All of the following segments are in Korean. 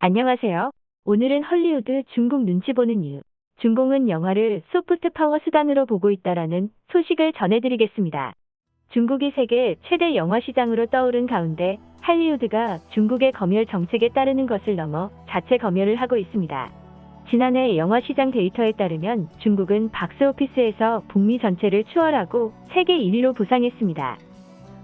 안녕하세요. 오늘은 헐리우드 중국 눈치 보는 이유. 중공은 영화를 소프트 파워 수단으로 보고 있다라는 소식을 전해드리겠습니다. 중국이 세계 최대 영화 시장으로 떠오른 가운데 할리우드가 중국의 검열 정책에 따르는 것을 넘어 자체 검열을 하고 있습니다. 지난해 영화 시장 데이터에 따르면 중국은 박스오피스에서 북미 전체를 추월하고 세계 1위로 부상했습니다.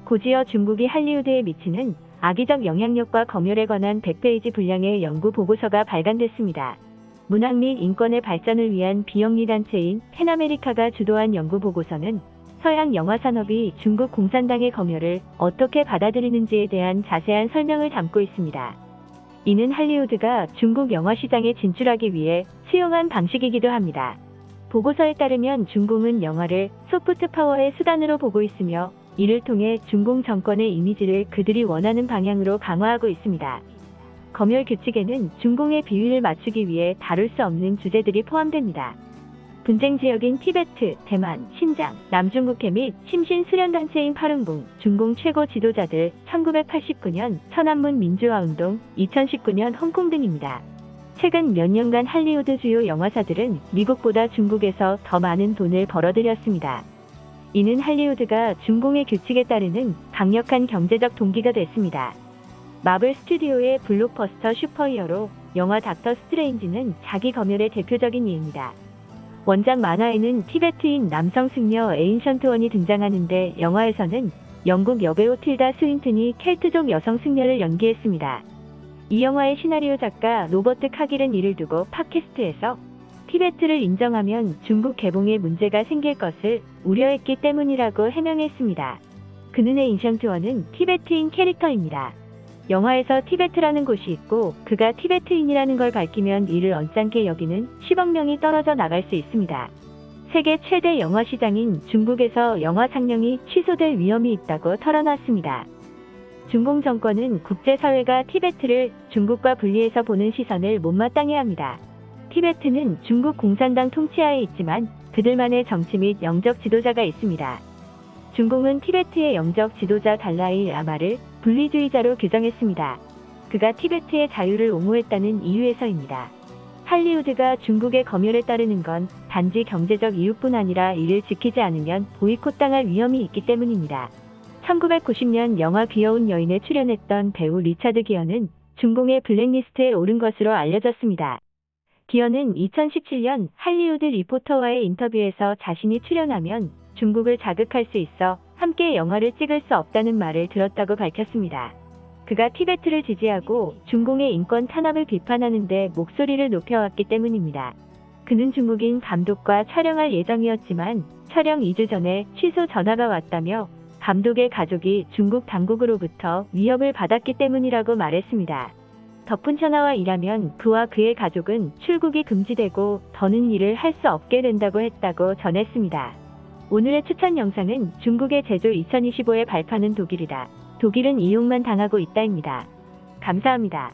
고지어 중국이 할리우드에 미치는 악의적 영향력과 검열에 관한 100페이지 분량의 연구 보고서가 발간됐습니다. 문학 및 인권의 발전을 위한 비영리 단체인 펜아메리카가 주도한 연구 보고서는 서양 영화 산업이 중국 공산당의 검열을 어떻게 받아들이는지에 대한 자세한 설명을 담고 있습니다. 이는 할리우드가 중국 영화 시장에 진출하기 위해 수용한 방식이기도 합니다. 보고서에 따르면 중공은 영화를 소프트 파워의 수단으로 보고 있으며 이를 통해 중공 정권의 이미지를 그들이 원하는 방향으로 강화하고 있습니다. 검열 규칙에는 중공의 비위를 맞추기 위해 다룰 수 없는 주제들이 포함됩니다. 분쟁 지역인 티베트, 대만, 신장, 남중국해 및 심신 수련단체인 파룬궁, 중공 최고 지도자들 1989년 천안문 민주화운동, 2019년 홍콩 등입니다. 최근 몇 년간 할리우드 주요 영화사들은 미국보다 중국에서 더 많은 돈을 벌어들였습니다. 이는 할리우드가 중공의 규칙에 따르는 강력한 경제적 동기가 됐습니다. 마블 스튜디오의 블록버스터 슈퍼히어로 영화 닥터 스트레인지는 자기 검열의 대표적인 예입니다. 원작 만화에는 티베트인 남성 승려 에인션트 원이 등장하는데 영화에서는 영국 여배우 틸다 스윈튼이 켈트족 여성 승려를 연기했습니다. 이 영화의 시나리오 작가 로버트 카길은 이를 두고 팟캐스트에서 티베트를 인정하면 중국 개봉에 문제가 생길 것을 우려했기 때문이라고 해명했습니다. 그는 에인션트원은 티베트인 캐릭터입니다. 영화에서 티베트라는 곳이 있고 그가 티베트인이라는 걸 밝히면 이를 언짢게 여기는 10억 명이 떨어져 나갈 수 있습니다. 세계 최대 영화 시장인 중국에서 영화 상영이 취소될 위험이 있다고 털어놨습니다. 중공 정권은 국제사회가 티베트를 중국과 분리해서 보는 시선을 못마땅해 합니다. 티베트는 중국 공산당 통치하에 있지만 그들만의 정치 및 영적 지도자가 있습니다. 중공은 티베트의 영적 지도자 달라이 라마를 분리주의자로 규정했습니다. 그가 티베트의 자유를 옹호했다는 이유에서입니다. 할리우드가 중국의 검열에 따르는 건 단지 경제적 이유뿐 아니라 이를 지키지 않으면 보이콧당할 위험이 있기 때문입니다. 1990년 영화 귀여운 여인에 출연했던 배우 리차드 기어는 중공의 블랙리스트에 오른 것으로 알려졌습니다. 기어는 2017년 할리우드 리포터와의 인터뷰에서 자신이 출연하면 중국을 자극할 수 있어 함께 영화를 찍을 수 없다는 말을 들었다고 밝혔습니다. 그가 티베트를 지지하고 중공의 인권 탄압을 비판하는데 목소리를 높여왔기 때문입니다. 그는 중국인 감독과 촬영할 예정이었지만 촬영 2주 전에 취소 전화가 왔다며 감독의 가족이 중국 당국으로부터 위협을 받았기 때문이라고 말했습니다. 덕분 천하와 일하면 그와 그의 가족은 출국이 금지되고 더는 일을 할 수 없게 된다고 했다고 전했습니다. 오늘의 추천 영상은 중국의 제조 2025에 발파는 독일이다. 독일은 이용만 당하고 있다입니다. 감사합니다.